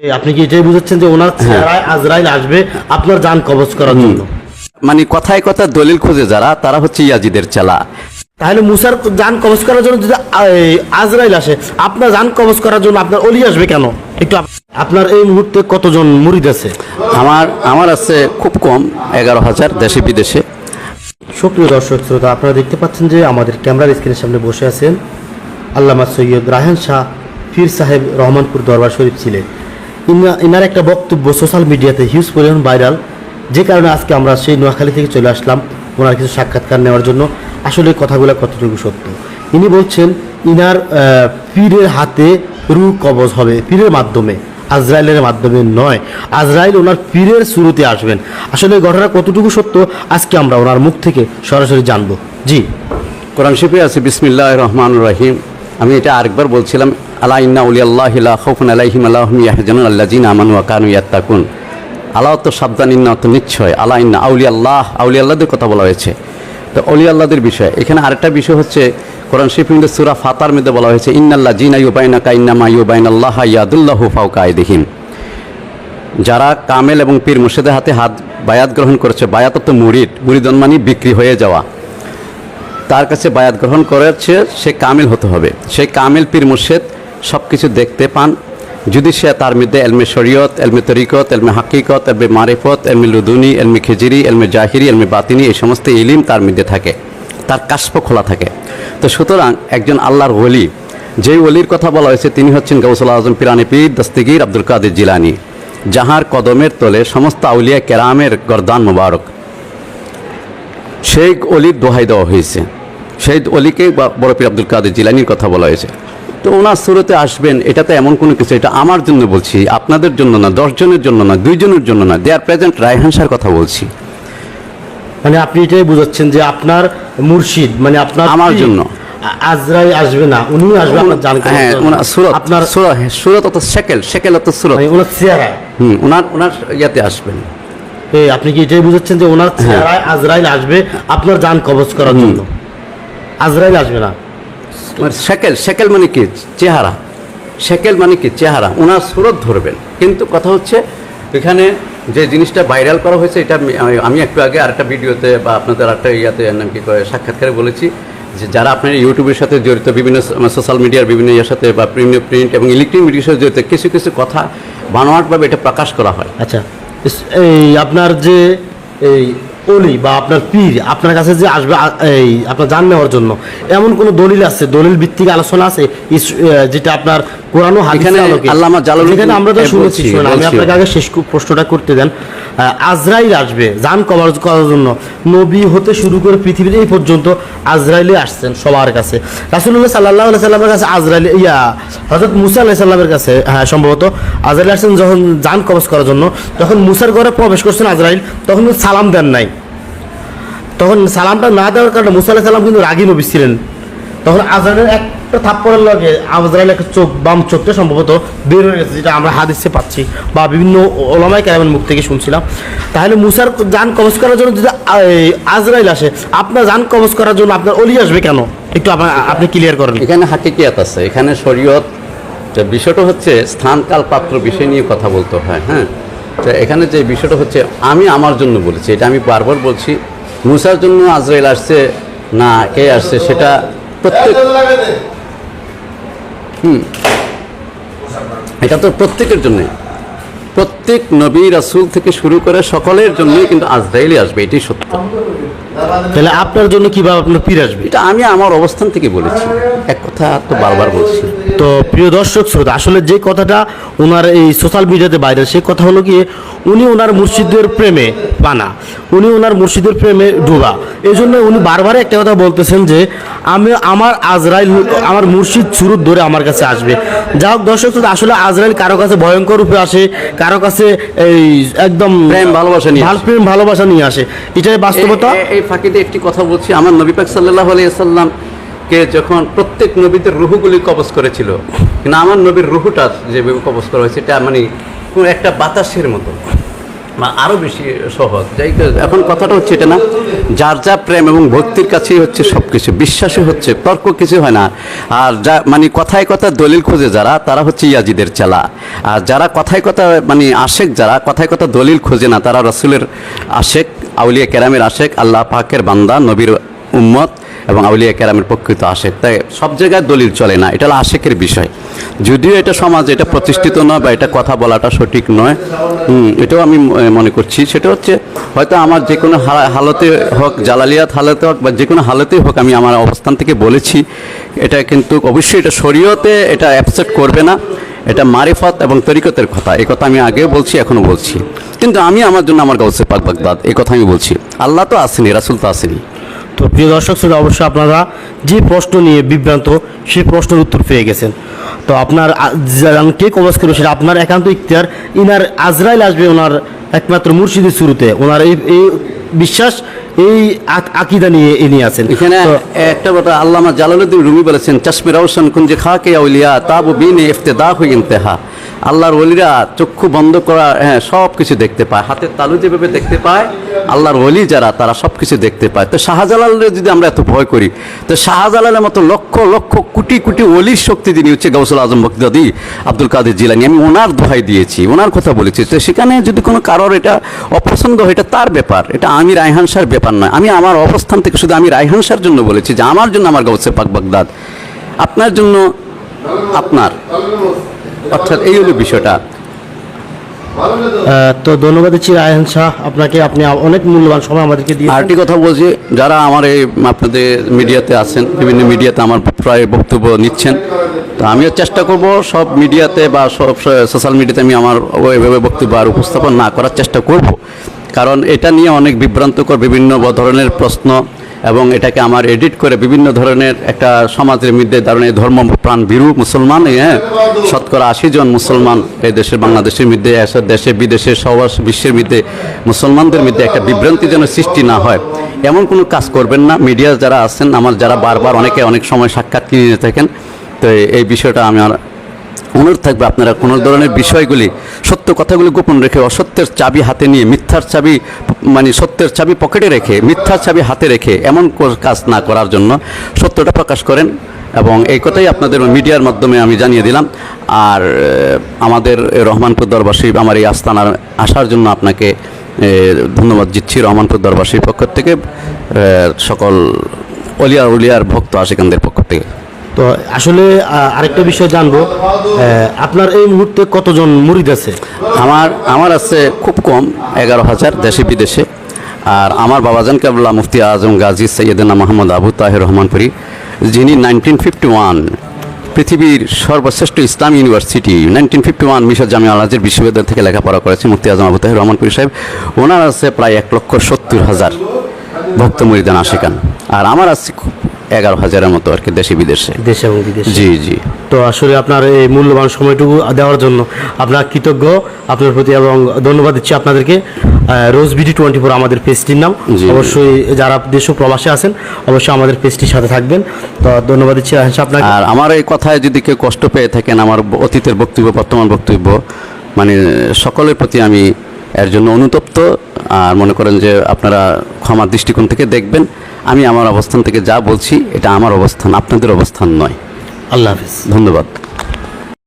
আপনি কি এটাই বুঝাচ্ছেন যে ওনার চেহারায় আজরাইল আসবে আপনার যান কবজ করার জন্য? মানে কথায় কথা দলিল খুঁজে যারা তারা হচ্ছে ইয়াজিদের চালা। তাহলে মুসার যান কবজ করার জন্য যদি আজরাইল আসে আপনার যান কবজ করার জন্য আপনার অলি আসবে কেন? একটু আপনার এই মুহূর্তে কতজন মুরিদ আছে? আমার আমার আছে খুব কম এগারো হাজার দেশে বিদেশে। সুপ্রিয় দর্শক শ্রোতা আপনারা দেখতে পাচ্ছেন যে আমাদের ক্যামেরার স্ক্রিনের সামনে বসে আছেন আল্লামা সৈয়দ রাহান শাহ ফির সাহেব রহমানপুর দরবার শরীফ ছিলেন। ইনার একটা বক্তব্য সোশ্যাল মিডিয়াতে হিউজ পরিমাণ ভাইরাল যে কারণে আজকে আমরা সেই নোয়াখালী থেকে চলে আসলাম ওনার কিছু সাক্ষাৎকার নেওয়ার জন্য। আসলে কথাগুলো কতটুকু সত্য? ইনি বলছেন, ইনার পীরের হাতে রু কবজ হবে, পীরের মাধ্যমে, আজরাইলের মাধ্যমে নয়। আজরাইল ওনার পীরের শুরুতে আসবেন। আসলে ঘটনা কতটুকু সত্য, আজকে আমরা ওনার মুখ থেকে সরাসরি জানব। জি। কোরআন শিফে আছে বিসমিল্লাহ রহমান রহিম। আমি এটা আরেকবার বলছিলাম উলি আল্লাহ আল্লাহ সাবধান, ইন্না তো নিশ্চয়। আল্লাহ আল্লাহদের কথা বলা হয়েছে। তো অলি আল্লাহদের বিষয়। এখানে আরেকটা বিষয় হচ্ছে সুরা ফাতার মধ্যে বলা হয়েছে ইউবাইনা ইউবাইন আল্লাহ ইয়াদুল্লাহু যারা কামেল এবং পীর মুর্শিদের হাতে হাত বায়াত গ্রহণ করেছে, বায়াত তো মুরিদ মুরিদন মানে বিক্রি হয়ে যাওয়া। তার কাছে বায়াত গ্রহণ করেছে, সে কামিল হতে হবে। সেই কামিল পীর মুর্শেদ সব কিছু দেখতে পান। যদি সে তার মধ্যে এলমে শরীয়ত, এলমে তরিকত, এলমে হাকিকত, এলমে মারিফত, এলমে লুদুনি, এলমে খেজিরি, এলমে জাহিরি, এলমে বাতিনি, এই সমস্ত ইলিম তার মধ্যে থাকে। তার কাশ্প খোলা থাকে। তো সুতরাং একজন আল্লাহর ওলি, যেই ওলির কথা বলা হয়েছে, তিনি হচ্ছেন গৌসুল আজম পিরানি পীর, দস্তগীর আব্দুল কাদের জিলানি, যাহার কদমের তলে সমস্ত আউলিয়া কেরামের গরদান মুবারক। সেই অলির দোহাই দেওয়া হয়েছে। সেই অলিকে বড় পীর আব্দুল কাদের জিলানির কথা বলা হয়েছে। তো ওনার সুরতে আসবেন এটাতে এমন কোনো কিছু এটা আমার জন্য বলছি আপনাদের জন্য না দশজনের জন্য না দুইজনের জন্য না দে আর প্রেজেন্ট রায়হান শাহর কথা বলছি। মানে আপনি এটাই বুঝাচ্ছেন যে আপনার মুর্শিদ মানে আপনার আমার জন্য। আ- আজরাইল আসবে না উনি আসবে আপনার জান হ্যাঁ ওনার। সুরত আপনার সুরত হ্যাঁ, সুরত অত সেকেল সেকেল অত সুরত। মানে ওনার চেহারায় হুম ওনার ওনার ইয়াতে আসবেন। এই আপনি কি এটাই বুঝাচ্ছেন যে ওনার হ্যাঁ। চেহারায় আজরাইল আসবে আপনার যান কবজ করার জন্য? আজরাইল আসবে না। সেকেল সেকেল মানে কি? চেহারা। সেকেল মানে কি? চেহারা। ওনার সুরত ধরবেন। কিন্তু কথা হচ্ছে, এখানে যে জিনিসটা ভাইরাল করা হয়েছে, এটা আমি- একটু আগে আরেকটা ভিডিওতে বা আপনাদের একটা ইয়াতে নাম কি করে, সাক্ষাৎকারে বলেছি যে যারা আপনার ইউটিউবের সাথে জড়িত, বিভিন্ন সোশ্যাল মিডিয়ার বিভিন্ন ইয়ের সাথে বা প্রিন্ট প্রিন্ট এবং ইলেকট্রিক মিডিয়ার সাথে জড়িত, কিছু কিছু কথা বানোয়াটভাবে এটা প্রকাশ করা হয়। আচ্ছা। এই আপনার যে এই অলি বা আপনার পীর আপনার কাছে যে আসবে এই আপনার জান নেওয়ার জন্য, এমন কোনো দলিল আছে? দলিল ভিত্তিক আলোচনা আছে? যেটা আপনার কোরআন ও হাদিসের এখানে আলোকে। আল্লামা জালালউদ্দিন- যেখানে আমরা তো শুনেছি আমি আপনাকে আগে শেষ প্রশ্নটা করতে দেন। আজরাইল আসবে জান কভার করার জন্য। নবী হতে শুরু করে পৃথিবীর এই পর্যন্ত আজরাইলে আসছেন সবার কাছে। রাসুল্লাহ সাল্লাহ সাল্লামের কাছে আজরাইল ইয়া হজরত মুসা আলাহ সাল্লামের কাছে হ্যাঁ সম্ভবত আজরাইল আসছেন যখন জান কবজ করার জন্য। তখন মুসার ঘরে প্রবেশ করছেন আজরাইল তখন সালাম দেন নাই। তখন সালামটা না দেওয়ার কারণে মুসা আলাহ সাল্লাম কিন্তু রাগী নবী ছিলেন। তখন আজরাইলের একটা থাপ্পড়ের লগে আজরাইল একটা চোখ, বাম চোখটা সম্ভবত বের হয়ে গেছে, যেটা আমরা হাদিসে পাচ্ছি বা বিভিন্ন ওলামাই কেরামের মুখ থেকে শুনছিলাম। তাহলে মুসার যান কবজ করার জন্য যদি আজরাইল আসে, আপনার যান কবজ করার জন্য আপনার অলি আসবে কেন? একটু আপনা- ক্লিয়ার করেন। এখানে হাকিকিয়াত আছে। এখানে শরীয়ত বিষয়টা হচ্ছে স্থান, কাল, পাত্র, বিষয় নিয়ে কথা বলতে হয় হ্যাঁ? তো এখানে যে বিষয়টা হচ্ছে, আমি আমার জন্য বলেছি, এটা আমি বারবার বলছি, মুসার জন্য আজরাইল আসছে না, কে আসছে সেটা প্রত্যেক হুম। এটা তো প্রত্যেকের জন্যে। প্রত্যেক নবী রাসুল থেকে শুরু করে সকলের জন্যই কিন্তু আজরাইলি আসবে এটাই সত্য। তাহলে আপনার জন্য কীভাবে আপনার পীর আসবে? এটা আমি আমার অবস্থান থেকে বলেছি। এক কথা তো বারবার বলছি। তো প্রিয় দর্শক শ্রোতা আসলে যে কথাটা ওনার এই সোশ্যাল মিডিয়াতে বাইরে সেই কথা হলো গিয়ে উনি ওনার মুর্শিদের প্রেমে পানা উনি ওনার মুর্শিদের প্রেমে ডুবা। এই জন্য উনি বারবার একটা কথা বলতেছেন যে আমি আমার আজরাইল আমার মুর্শিদ সুরুত ধরে আমার কাছে আসবে। যা হোক দর্শক শ্রোতা আসলে আজরাইল কারও কাছে ভয়ঙ্কর রূপে আসে কারও কাছে এই একদম প্রেম, ভালোবাসা নিয়ে ভালো। প্রেম ভালোবাসা নিয়ে আসে। এটাই বাস্তবতা? এই ফাঁকিতে একটি কথা বলছি। আমার নবী পাক সাল্লাহ আলাইসাল্লাম কে যখন প্রত্যেক নবীদের রুহুগুলি কবজ করেছিল, কিন্তু আমার নবীর রুহুটা যেভাবে কবজ করা হয়েছে, এটা মানে একটা বাতাসের মতো। মা- আরও বেশি সহজ। যাই এখন কথাটা হচ্ছে এটা না, যার যা প্রেম এবং ভক্তির কাছেই হচ্ছে সব কিছু বিশ্বাসই হচ্ছে, তর্ক কিছু হয় না। আর যা মানে কথায় কথা দলিল খোঁজে যারা, তারা হচ্ছে ইয়াজিদের চেলা। আর যারা কথায় কথা মানে আশেক যারা, কথায় কথা দলিল খোঁজে না, তারা রসুলের আশেক, আউলিয়া কেরামের আশেক, আল্লাহ পাকের বান্দা, নবীর উম্মত এবং আউলিয়া কেরামের প্রকৃত আশেক। তাই সব জায়গায় দলিল চলে না, এটা হলো আশেকের বিষয়। যদিও এটা সমাজে, এটা প্রতিষ্ঠিত নয় বা এটা কথা বলাটা সঠিক নয় এটাও আমি মনে করছি। সেটা হচ্ছে, হয়তো আমার যে কোনো হালতে হোক, জালালিয়াত হালতে হোক বা যে কোনো হালতেই হোক, আমি আমার অবস্থান থেকে বলেছি। এটা কিন্তু অবশ্যই এটা শরীয়তে এটা অ্যাপসেপ্ট করবে না। এটা মারিফত এবং তরিকতের কথা এই কথা আমি আগেও বলছি, এখনও বলছি। কিন্তু আমি আমার জন্য আমার গাউসে পাক বাগদাদ এই কথা আমি বলছি। আল্লাহ তো আসেনি, রাসুল তো আসেনি। তো প্রিয় দর্শক শ্রোতা অবশ্যই আপনারা যে প্রশ্ন নিয়ে বিভ্রান্ত সেই প্রশ্নের উত্তর পেয়ে গেছেন। তো আপনার কে কবজ করবে সেটা আপনার একান্ত ইখতিয়ার। ইনার আজরাইল আসবে ওনার একমাত্র মুর্শিদের শুরুতে। ওনার এই এই বিশ্বাস এই আকিদা নিয়ে এ নিয়ে আছেন। এখানে একটা কথা আল্লামা জালালুদ্দিন রুমি বলেছেন চশমে রওশন কুঞ্জে খাকে আউলিয়া তাবু বিনে ইফতেদা হয়ে ইন্তেহা। আল্লাহর ওলিরা চক্ষু বন্ধ করা হ্যাঁ সব কিছু দেখতে পায়। হাতের তালু যেভাবে দেখতে পায়, আল্লাহর ওলি যারা, তারা সব কিছু দেখতে পায়। তো শাহজালালের যদি আমরা এত ভয় করি, তো শাহজালালের মতো লক্ষ লক্ষ, কোটি কোটি অলির শক্তি যিনি হচ্ছে গৌসুল আজম বকদাদি আব্দুল কাদের জিলানি, আমি ওনার দোহাই দিয়েছি, ওনার কথা বলেছি। তো সেখানে যদি কোনো কারোর এটা অপছন্দ হয়, এটা তার ব্যাপার, এটা আমি রায়হান শাহর ব্যাপার নয়। আমি আমার অবস্থান থেকে শুধু আমি রায়হান শাহর জন্য বলেছি যে আমার জন্য আমার গৌসে পাক বাগদাদ। আপনার জন্য আপনার। অর্থাৎ এই হলো বিষয়টা। তো ধন্যবাদ দিচ্ছি রায়হান শাহ আপনাকে। আপনি অনেক মূল্যবান সময় আমাদেরকে দিয়ে আরেকটি কথা বলছি যারা আমার এই আপনাদের মিডিয়াতে আছেন বিভিন্ন মিডিয়াতে আমার প্রায় বক্তব্য নিচ্ছেন তো আমিও চেষ্টা করব সব মিডিয়াতে বা সব সোশ্যাল মিডিয়াতে আমি আমার ওইভাবে বক্তব্য আর উপস্থাপন না করার চেষ্টা করব। কারণ এটা নিয়ে অনেক বিভ্রান্তকর বিভিন্ন ধরনের প্রশ্ন এবং এটাকে আমার এডিট করে বিভিন্ন ধরনের একটা সমাজের মধ্যে ধরনের ধর্ম প্রাণ বিরু মুসলমান হ্যাঁ শতকরা আশি জন মুসলমান এই দেশের, বাংলাদেশের মধ্যে দেশে, বিদেশে, সবার বিশ্বের মধ্যে মুসলমানদের মধ্যে একটা বিভ্রান্তি যেন সৃষ্টি না হয়। এমন কোনো কাজ করবেন না। মিডিয়া যারা আছেন, আমার যারা বারবার অনেকে অনেক সময় সাক্ষাৎ কিনে থাকেন, তো এই বিষয়টা আমি আর অনুরোধ থাকবে আপনারা কোনো ধরনের বিষয়গুলি, সত্য কথাগুলি গোপন রেখে, অসত্যের চাবি হাতে নিয়ে, মিথ্যার চাবি মানে সত্যের চাবি পকেটে রেখে, মিথ্যার চাবি হাতে রেখে এমন কাজ না করার জন্য সত্যটা প্রকাশ করেন। এবং এই কথাই আপনাদের মিডিয়ার মাধ্যমে আমি জানিয়ে দিলাম। আর আমাদের রহমানপুর দরবাসী আমার এই আস্থানার আসার জন্য আপনাকে ধন্যবাদ দিচ্ছি রহমানপুর দরবাসীর পক্ষ থেকে। সকল অলিয়া উলিয়ার ভক্ত আশিকানদের পক্ষ থেকে। তো আসলে আরেকটা বিষয় জানব। আপনার এই মুহূর্তে কতজন মুরিদ আছে? আমার আমার আছে খুব কম, এগারো হাজার দেশে বিদেশে। আর আমার বাবা বাবাজান কেবলা মুফতি আজম গাজী সৈয়দনা মোহাম্মদ আবু তাহের রহমানপুরি, যিনি নাইনটিন ফিফটি ওয়ান পৃথিবীর সর্বশ্রেষ্ঠ ইসলাম ইউনিভার্সিটি নাইনটিন ফিফটি ওয়ান মিশর জামিয়া আলাজের বিশ্ববিদ্যালয় থেকে লেখাপড়া করেছে মুফতি আজম আবু তাহের রহমানপুরি সাহেব। ওনার আছে প্রায় এক লক্ষ সত্তর হাজার ভক্ত মরিদান আশিকান। আর আমার আছে খুব এগারো হাজারের মতো আর কি দেশে বিদেশে। দেশে এবং বিদেশে। জি জি। তো আসলে আপনার এই মূল্যবান সময়টুকু দেওয়ার জন্য আপনার কৃতজ্ঞ। আপনার প্রতি এবং ধন্যবাদ দিচ্ছি আপনাদেরকে। রোজ বিডি টোয়েন্টি ফোর আমাদের পেজটির নাম। অবশ্যই যারা দেশ প্রবাসে আছেন অবশ্যই আমাদের পেজটির সাথে থাকবেন। তো ধন্যবাদ দিচ্ছি আপনাকে। আর আমার এই কথায় যদি কেউ কষ্ট পেয়ে থাকেন আমার অতীতের বক্তব্য বর্তমান বক্তব্য মানে সকলের প্রতি আমি এর জন্য অনুতপ্ত। আর মনে করেন যে আপনারা ক্ষমার দৃষ্টিকোণ থেকে দেখবেন। আমি আমার অবস্থান থেকে যা বলছি এটা আমার অবস্থান আপনাদের অবস্থান নয়। আল্লাহ হাফিজ। ধন্যবাদ।